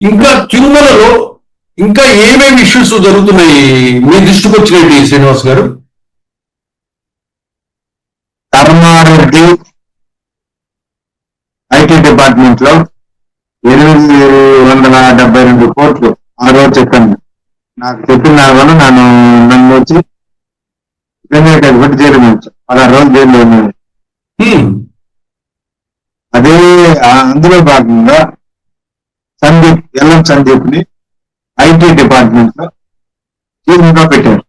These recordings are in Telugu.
ఇంకా తిరుమలలో ఇంకా ఏమేమి ఇష్యూస్ జరుగుతున్నాయి? మీ దృష్టికి వచ్చినట్టు శ్రీనివాస్ గారు? ధర్మారెడ్డి ఐటీ డిపార్ట్మెంట్లో ఎనిమిది వందల డెబ్బై రెండు కోట్లు ఆ రోజు చెప్పాను. నాకు చెప్పిన వల్ల నన్ను నన్ను వచ్చి పెట్టి జైలు పదహారు రోజులు జైల్లో ఉన్నాను. అదే అందులో భాగంగా సందీప్ ఎల్ఎం సందీప్ని ఐటీ డిపార్ట్మెంట్లో చీఫ్గా పెట్టారు.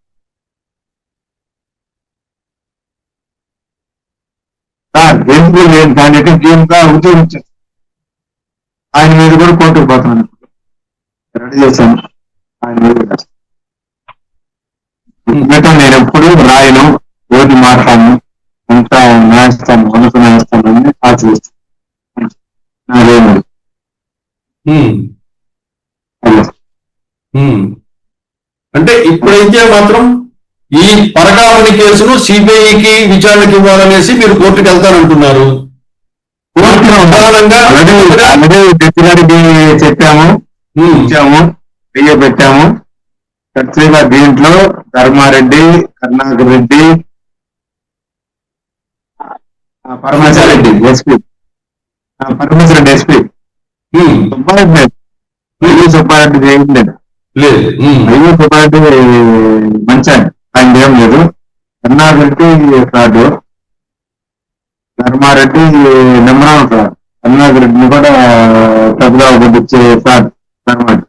సార్ ఎందుకు లేని దానికి చీఫ్గా ఉద్యోగించారు ఆయన మీద కూడా కోర్టుకు పోతాను రెడీ చేశాను. ఆయన మీద కూడా. మిగతా నేను ఎప్పుడు రాయను ఓటి మాట్లాడను అంతా మనసు ఉన్నత అని ఆశిస్తాను అంటే ఇప్పుడైతే మాత్రం ఈ పరకామణి కేసును సిబిఐకి విచారణకి ఇవ్వాలనేసి మీరు కోర్టుకు వెళ్తానంటున్నారు. చెప్పాము. ఇచ్చాము. వెయ్యి పెట్టాము. ఖచ్చితంగా దీంట్లో ధర్మారెడ్డి కరుణాకర్ రెడ్డి పరమేశ్వర రెడ్డి ఎస్పీ. పరమేశ్వర రెడ్డి ఎస్పీ. సుబ్బారెడ్డి లేదు. వెయ్యి సుబ్బారెడ్డి ఏం లేదు. లేదు హ్మ్. వెయ్యి సుబ్బారెడ్డి మంచి ఆయన ఏం లేదు Karunakar Reddy fraud Dharmareddy number fraud Karunakar రెడ్డిని కూడా పంపించే ఫ్రాడ్ ధర్మారెడ్డి